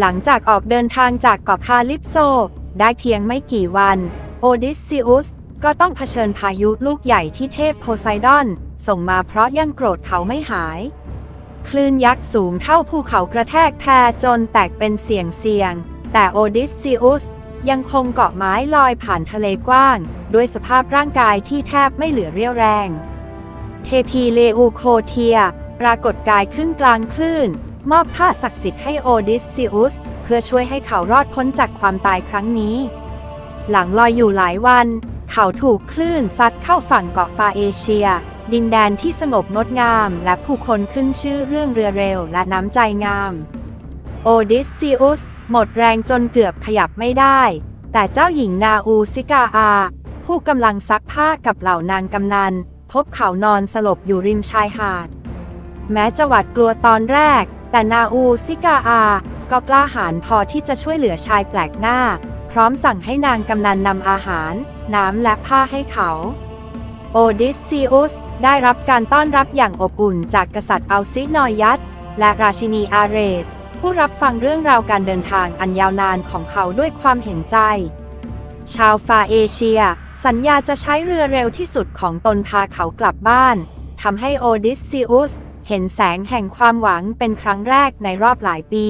หลังจากออกเดินทางจากเกาะคาลิปโซ ได้เพียงไม่กี่วัน โอดิสซิอุสก็ต้องเผชิญพายุลูกใหญ่ที่เทพโพไซดอน ส่งมาเพราะยังโกรธเขาไม่หาย คลื่นยักษ์สูงเท่าภูเขากระแทกแพจนแตกเป็นเสียงเสียง แต่โอดิสซิอุสยังคงเกาะไม้ลอยผ่านทะเลกว้าง ด้วยสภาพร่างกายที่แทบไม่เหลือเรี่ยวแรง เทพีเลอูโคเทีย ปรากฏกายขึ้นกลางคลื่น มอบผ้าศักดิ์สิทธิ์ให้โอดิสซิอุส เพื่อช่วยให้เขารอดพ้นจากความตายครั้งนี้ หลังลอยอยู่หลายวัน เขาถูกคลื่นซัดเข้าฝั่งเกาะฟาเอเชีย ดินแดนที่สงบงดงาม และผู้คนขึ้นชื่อเรื่องเรือเร็วและน้ำใจงาม โอดิสซิอุส หมดแรงจนเกือบขยับไม่ได้ แต่เจ้าหญิงนาอูซิกาอา ผู้กำลังซักผ้ากับเหล่านางกำนัน พบเขานอนสลบอยู่ริมชายหาด แม้จะหวาดกลัวตอนแรก แต่นาอูซิกาอา ก็กล้าหาญพอที่จะช่วยเหลือชายแปลกหน้า พร้อมสั่งให้นางกำนันนำอาหาร น้ำและผ้าให้เขา โอดิสซิอุสได้รับการต้อนรับอย่างอบอุ่นจากกษัตริย์อัลซินอยัตและราชินีอาเรตผู้รับฟังเรื่องราวการเดินทางอันยาวนานของเขาด้วยความเห็นใจ ชาวฟาเอเชีย สัญญาจะใช้เรือเร็วที่สุดของตนพาเขากลับบ้านทำให้โอดิสซิอุส เห็นแสงแห่งความหวังเป็นครั้งแรกในรอบหลายปี